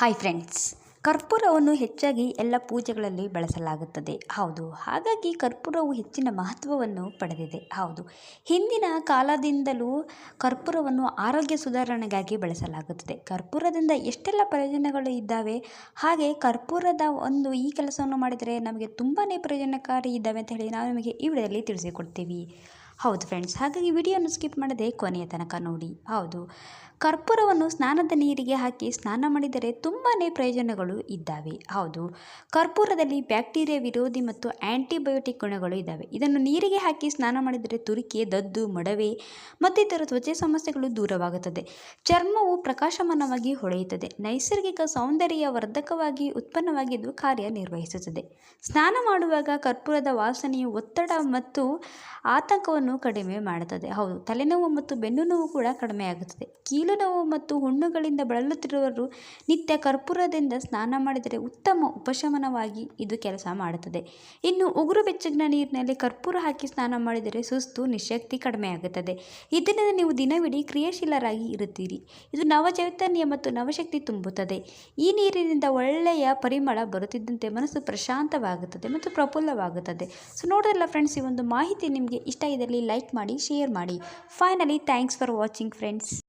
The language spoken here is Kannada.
ಹಾಯ್ ಫ್ರೆಂಡ್ಸ್ ಕರ್ಪೂರವನ್ನು ಹೆಚ್ಚಾಗಿ ಎಲ್ಲ ಪೂಜೆಗಳಲ್ಲಿ ಬಳಸಲಾಗುತ್ತದೆ. ಹೌದು, ಹಾಗಾಗಿ ಕರ್ಪೂರವು ಹೆಚ್ಚಿನ ಮಹತ್ವವನ್ನು ಪಡೆದಿದೆ. ಹೌದು, ಹಿಂದಿನ ಕಾಲದಿಂದಲೂ ಕರ್ಪೂರವನ್ನು ಆರೋಗ್ಯ ಸುಧಾರಣೆಗಾಗಿ ಬಳಸಲಾಗುತ್ತದೆ. ಕರ್ಪೂರದಿಂದ ಎಷ್ಟೆಲ್ಲ ಪ್ರಯೋಜನಗಳು ಇದ್ದಾವೆ? ಹಾಗೆ ಕರ್ಪೂರದ ಒಂದು ಈ ಕೆಲಸವನ್ನು ಮಾಡಿದರೆ ನಮಗೆ ತುಂಬಾ ಪ್ರಯೋಜನಕಾರಿ ಇದ್ದಾವೆ ಅಂತ ಹೇಳಿ ನಾವು ನಿಮಗೆ ಈ ವಿಡಿಯೋದಲ್ಲಿ ತಿಳಿಸಿಕೊಡ್ತೀವಿ. ಹೌದು ಫ್ರೆಂಡ್ಸ್ ಹಾಗಾಗಿ ವಿಡಿಯೋನ ಸ್ಕಿಪ್ ಮಾಡದೆ ಕೊನೆಯ ತನಕ ನೋಡಿ. ಹೌದು, ಕರ್ಪೂರವನ್ನು ಸ್ನಾನದ ನೀರಿಗೆ ಹಾಕಿ ಸ್ನಾನ ಮಾಡಿದರೆ ತುಂಬಾ ಪ್ರಯೋಜನಗಳು ಇದ್ದಾವೆ. ಹೌದು, ಕರ್ಪೂರದಲ್ಲಿ ಬ್ಯಾಕ್ಟೀರಿಯಾ ವಿರೋಧಿ ಮತ್ತು ಆ್ಯಂಟಿಬಯೋಟಿಕ್ ಗುಣಗಳು ಇದ್ದಾವೆ. ಇದನ್ನು ನೀರಿಗೆ ಹಾಕಿ ಸ್ನಾನ ಮಾಡಿದರೆ ತುರಿಕೆ, ದದ್ದು, ಮೊಡವೆ ಮತ್ತಿತರ ತ್ವಚೆ ಸಮಸ್ಯೆಗಳು ದೂರವಾಗುತ್ತದೆ. ಚರ್ಮವು ಪ್ರಕಾಶಮಾನವಾಗಿ ಹೊಳೆಯುತ್ತದೆ. ನೈಸರ್ಗಿಕ ಸೌಂದರ್ಯ ವರ್ಧಕವಾಗಿ ಉತ್ಪನ್ನವಾಗಿದ್ದು ಕಾರ್ಯನಿರ್ವಹಿಸುತ್ತದೆ. ಸ್ನಾನ ಮಾಡುವಾಗ ಕರ್ಪೂರದ ವಾಸನೆಯು ಒತ್ತಡ ಮತ್ತು ಆತಂಕವನ್ನು ಕಡಿಮೆ ಮಾಡುತ್ತದೆ. ಹೌದು, ತಲೆನೋವು ಮತ್ತು ಬೆನ್ನು ನೋವು ಕೂಡ ಕಡಿಮೆಯಾಗುತ್ತದೆ ಕೀಲು ನೋವು ಮತ್ತು ಹುಣ್ಣುಗಳಿಂದ ಬಳಲುತ್ತಿರುವವರು ನಿತ್ಯ ಕರ್ಪೂರದಿಂದ ಸ್ನಾನ ಮಾಡಿದರೆ ಉತ್ತಮ ಉಪಶಮನವಾಗಿ ಇದು ಕೆಲಸ ಮಾಡುತ್ತದೆ. ಇನ್ನು ಉಗುರು ಬೆಚ್ಚಗಿನ ನೀರಿನಲ್ಲಿ ಕರ್ಪೂರ ಹಾಕಿ ಸ್ನಾನ ಮಾಡಿದರೆ ಸುಸ್ತು, ನಿಶಕ್ತಿ ಕಡಿಮೆಯಾಗುತ್ತದೆ ಇದರಿಂದ ನೀವು ದಿನವಿಡೀ ಕ್ರಿಯಾಶೀಲರಾಗಿ ಇರುತ್ತೀರಿ. ಇದು ನವಚೈತನ್ಯ ಮತ್ತು ನವಶಕ್ತಿ ತುಂಬುತ್ತದೆ. ಈ ನೀರಿನಿಂದ ಒಳ್ಳೆಯ ಪರಿಮಳ ಬರುತ್ತಿದ್ದಂತೆ ಮನಸ್ಸು ಪ್ರಶಾಂತವಾಗುತ್ತದೆ ಮತ್ತು ಪ್ರಫುಲ್ಲವಾಗುತ್ತದೆ. ಸೊ ನೋಡಿದ್ರಲ್ಲ ಫ್ರೆಂಡ್ಸ್ ಈ ಒಂದು ಮಾಹಿತಿ ನಿಮಗೆ ಇಷ್ಟ ಇದ್ದಲ್ಲಿ ಲೈಕ್ ಮಾಡಿ ಶೇರ್ ಮಾಡಿ finally thanks for watching friends